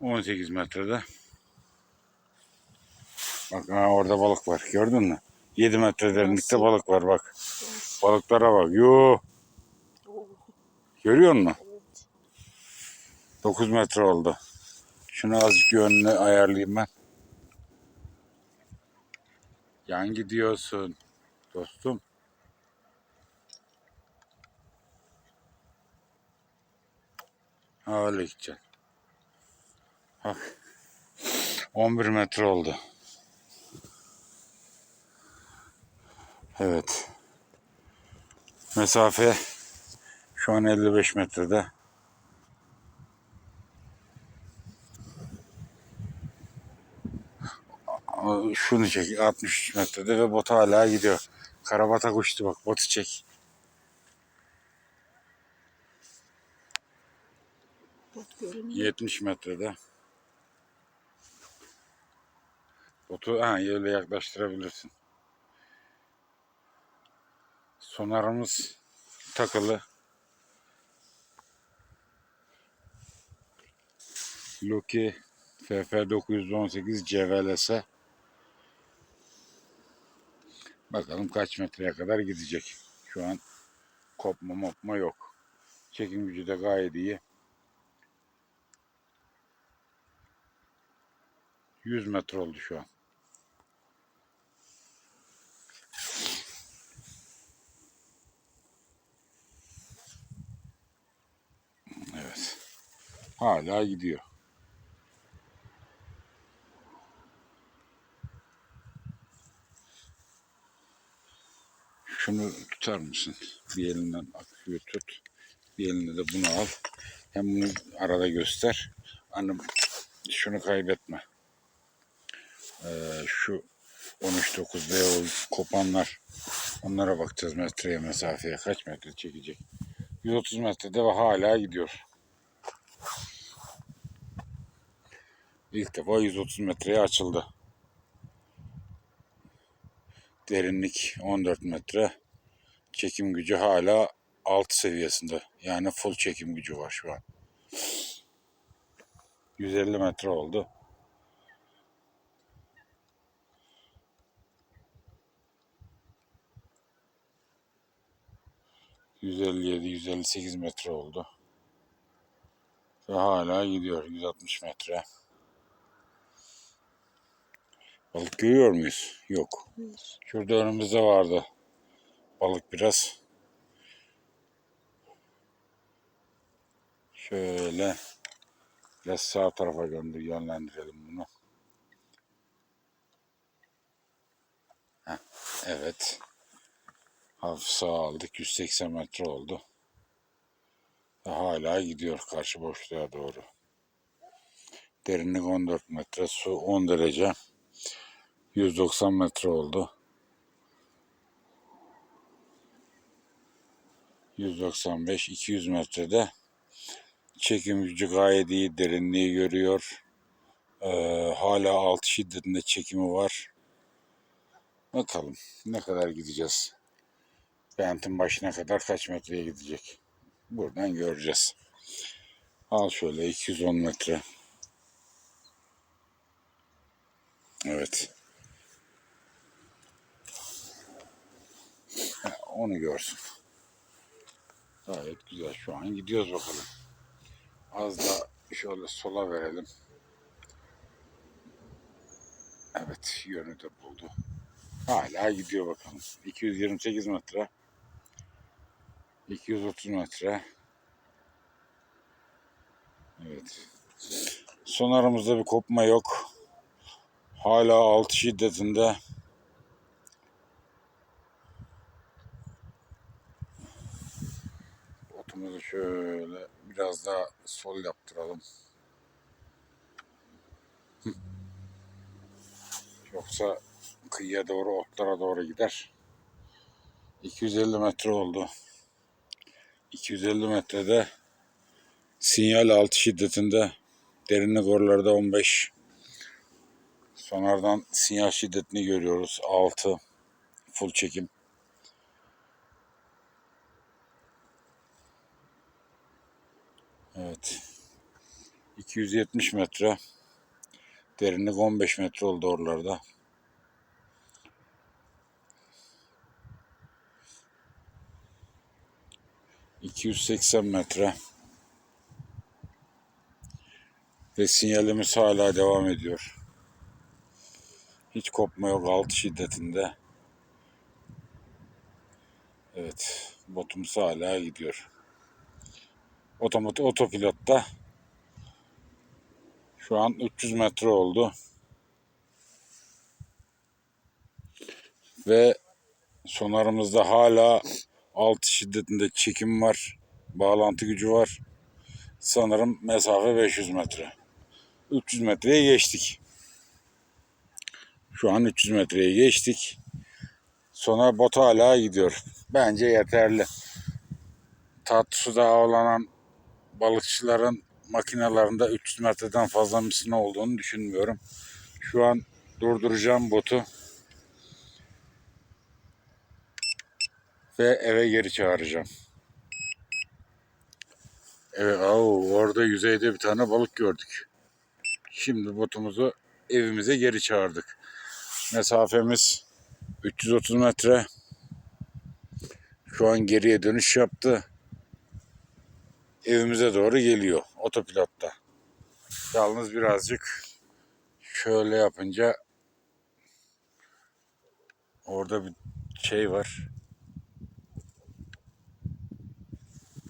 18 metrede. Bak ha, orada balık var. Gördün mü? 7 metre derinlikte balık var bak. Balıklara bak. Yo. Görüyor musun? evet. 9 metre oldu. Şunu azıcık yönünü ayarlayayım ben. Yan gidiyorsun dostum. Öyle gideceksin. Bak. 11 metre oldu. Evet. Mesafe şu an 55 metrede. Şunu çek 63 metrede ve bot hala gidiyor. Karabata uçtu bak botu çek. Bot görünüyor. 70 metrede. Botu ha öyle yaklaştırabilirsin. Sonarımız takılı. Loki FF918 CVLS. Bakalım kaç metreye kadar gidecek. Şu an kopma mopma yok. Çekim gücü de gayet iyi. 100 metre oldu şu an. Hala gidiyor. Şunu tutar mısın? Bir elinden akıyor tut. Bir elinde de bunu al. Hem bunu arada göster. Annem şunu kaybetme. Ee, şu 13.9'da o kopanlar onlara bakacağız metreye mesafeye kaç metre çekecek. 130 metrede ve hala gidiyor. İlk defa 130 metreye açıldı. Derinlik 14 metre. Çekim gücü hala alt seviyesinde. Yani full çekim gücü var şu an. 150 metre oldu. ...157, 158 metre oldu. Ve hala gidiyor 160 metre. Balık görüyor muyuz? Yok. Bir. Şurada önümüzde vardı. Balık biraz. Şöyle biraz sağ tarafa gönder, yönlendirelim bunu. Heh, evet. Hafif sağ aldık. 180 metre oldu. Hala gidiyor karşı boşluğa doğru. Derinlik 14 metre, su 10 derece. 190 metre oldu. 195 200 metrede çekim gücü gayet iyi derinliği görüyor. Ee, hala 6 şiddetinde çekimi var. Bakalım ne kadar gideceğiz. Bentin başına kadar kaç metreye gidecek. Buradan göreceğiz. Al şöyle 210 metre. Evet. Ha, Onu görsün. Gayet güzel. Şu an gidiyoruz bakalım. Az da şöyle sola verelim. Evet yönü de buldu. Hala gidiyor bakalım. 228 metre. 230 metre. Evet. Sonarımızda bir kopma yok. Hala 6 şiddetinde. Otumuzu şöyle biraz daha sol yaptıralım. Yoksa kıyıya doğru otlara doğru gider. 250 metre oldu. 250 metrede sinyal 6 şiddetinde derinlik oralarda 15 sonardan sinyal şiddetini görüyoruz 6 full çekim evet 270 metre. Derinlik 15 metre oldu oralarda. ...280 metre... ...ve sinyalimiz hala devam ediyor. Hiç kopma yok 6 şiddetinde. Evet, botumuz hala gidiyor. Otomat otopilotta şu an 300 metre oldu. Ve sonarımızda hala 6 şiddetinde çekim var. Bağlantı gücü var. Sanırım mesafe 500 metre. 300 metreye geçtik. Şu an 300 metreye geçtik. Sonar bot hala gidiyor. Bence yeterli. Tatlı suda avlanan balıkçıların makinalarında 300 metreden fazla misina olduğunu düşünmüyorum. Şu an durduracağım botu. Ve eve geri çağıracağım. Evet, au, orada yüzeyde bir tane balık gördük. Şimdi botumuzu evimize geri çağırdık. Mesafemiz 330 metre. Şu an geriye dönüş yaptı. Evimize doğru geliyor otopilotta. Yalnız birazcık şöyle yapınca orada bir şey var.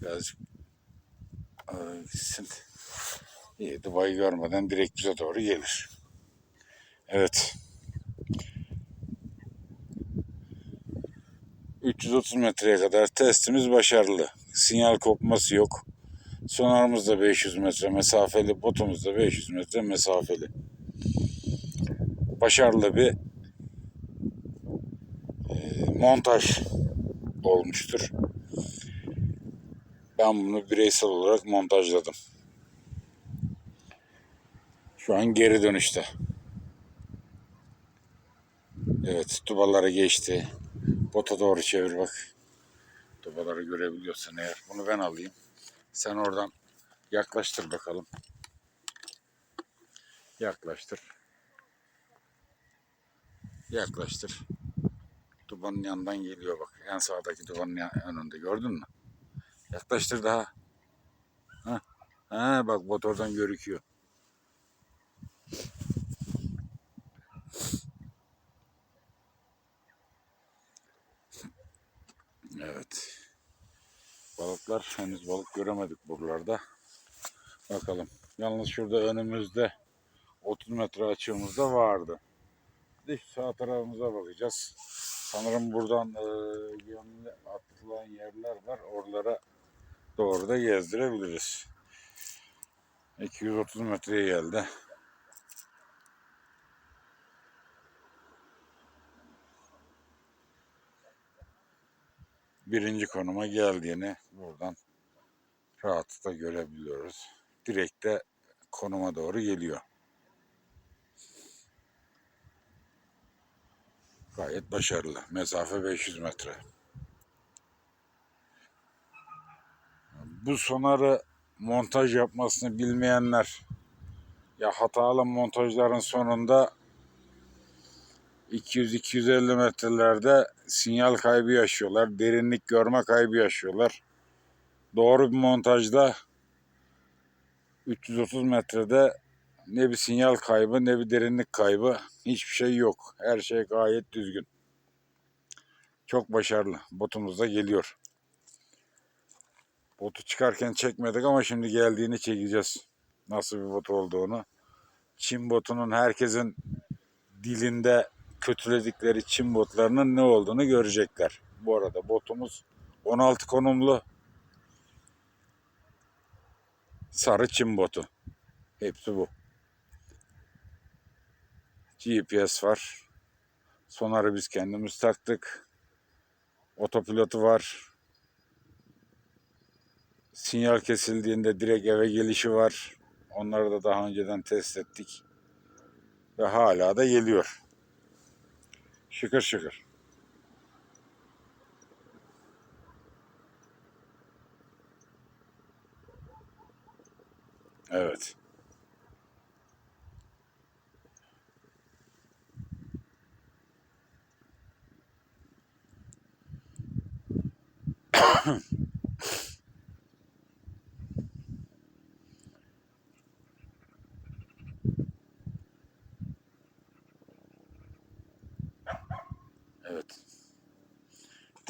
Birazcık Aa, gitsin. İyi, Dubai'yi görmeden direkt bize doğru gelir. Evet. 330 metreye kadar testimiz başarılı. Sinyal kopması yok. Sonarımız da 500 metre mesafeli, botumuz da 500 metre mesafeli. Başarılı bir e, montaj olmuştur. Ben bunu bireysel olarak montajladım. Şu an geri dönüşte. Evet, dubalara geçti. Bota doğru çevir bak. Dubaları görebiliyorsan eğer. Bunu ben alayım. Sen oradan yaklaştır bakalım. Yaklaştır. Yaklaştır. Dubanın yanından geliyor bak. En sağdaki dubanın önünde gördün mü? Yaklaştır daha. Ha, ha bak bot oradan görüküyor. Evet. Balıklar henüz balık göremedik buralarda. Bakalım. Yalnız şurada önümüzde 30 metre açığımızda vardı. Şu sağ tarafımıza bakacağız. Sanırım buradan e, yönlü atılan yerler var. Oralara doğru da gezdirebiliriz. 230 metreye geldi. Birinci konuma geldiğini buradan rahatlıkla görebiliyoruz. Direkt de konuma doğru geliyor. Gayet başarılı. Mesafe 500 metre. Bu sonarı montaj yapmasını bilmeyenler ya hatalı montajların sonunda 200-250 metrelerde sinyal kaybı yaşıyorlar. Derinlik görme kaybı yaşıyorlar. Doğru bir montajda 330 metrede ne bir sinyal kaybı ne bir derinlik kaybı hiçbir şey yok. Her şey gayet düzgün. Çok başarılı. Botumuz da geliyor. Botu çıkarken çekmedik ama şimdi geldiğini çekeceğiz. Nasıl bir bot olduğunu. Çin botunun herkesin dilinde kötüledikleri Çin botlarının ne olduğunu görecekler. Bu arada botumuz 16 konumlu sarı Çin botu. Hepsi bu. GPS var. Sonarı biz kendimiz taktık. Otopilotu var. Sinyal kesildiğinde direkt eve gelişi var. Onları da daha önceden test ettik. Ve hala da geliyor. Şıkır şıkır. Evet.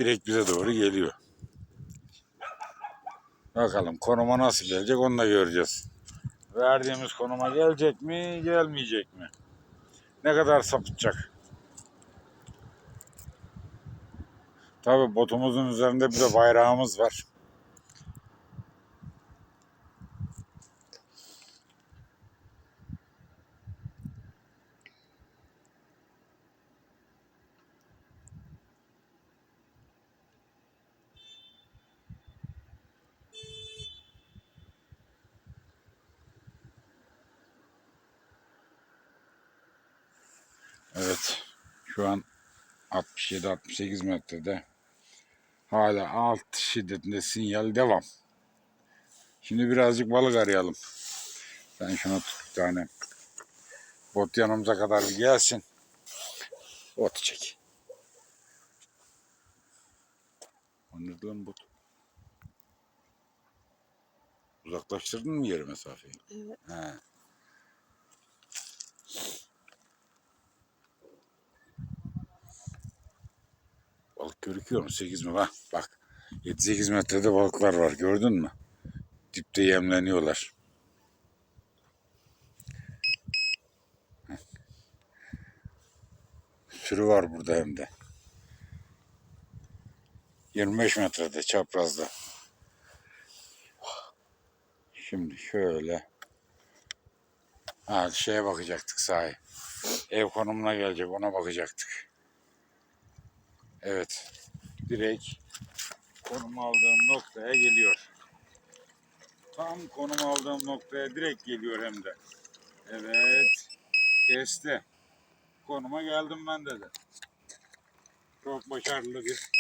Direkt bize doğru geliyor. Bakalım konuma nasıl gelecek onu da göreceğiz. Verdiğimiz konuma gelecek mi, gelmeyecek mi? Ne kadar sapıtacak? Tabi botumuzun üzerinde bir de bayrağımız var. Evet. Şu an 67-68 metrede. Hala alt şiddetinde sinyal devam. Şimdi birazcık balık arayalım. Ben şuna tut bir tane. Bot yanımıza kadar bir gelsin. Botu çek. Anladın lan bot? Uzaklaştırdın mı yeri mesafeyi? Evet. He. Balık görüküyor mu? 8 mi? Bak, bak. 7-8 metrede balıklar var. Gördün mü? Dipte yemleniyorlar. Sürü var burada hem de. 25 metrede çaprazda. Şimdi şöyle. Ha şeye bakacaktık sahi. Ev konumuna gelecek ona bakacaktık. Evet. Direkt konum aldığım noktaya geliyor. Tam konum aldığım noktaya direkt geliyor hem de. Evet. Kesti. Konuma geldim ben dedi. Çok başarılı bir